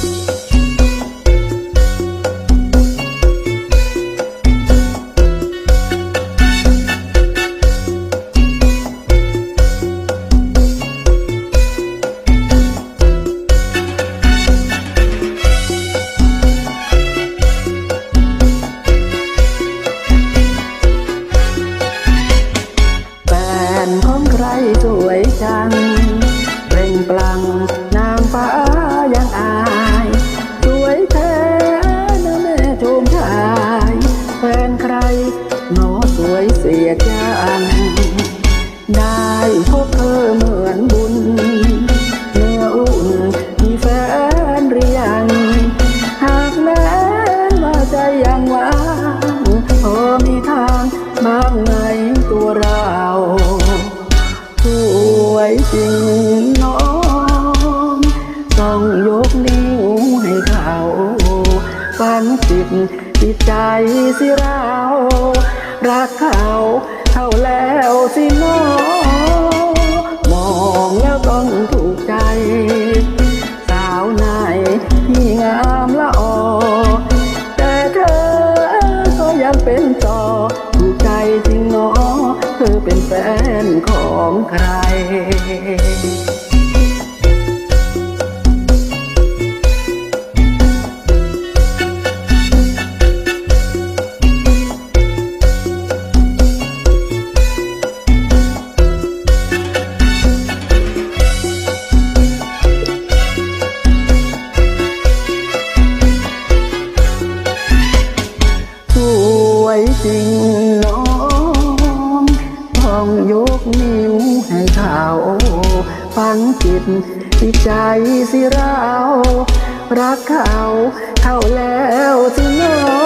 แยเสียจังได้พบเธอเหมือนบุญ เนื้ออุ่นมีแฟนหรือยัง หากแม้ว่าใจยังว่างพอมีทางบ้างไหมตัวเราสวยจริงน้องต้องยกนิ้วให้เขาฝันจิตจิตใจสิเรา รักเขาเท่าแล้วสิน้องมองแล้วต้องถูกใจ สาวไหนที่งามละออแต่เธอก็ยังเป็นต่อ ฟังจิตจิตใจสิเรา รักเขาเขาแล้วสิ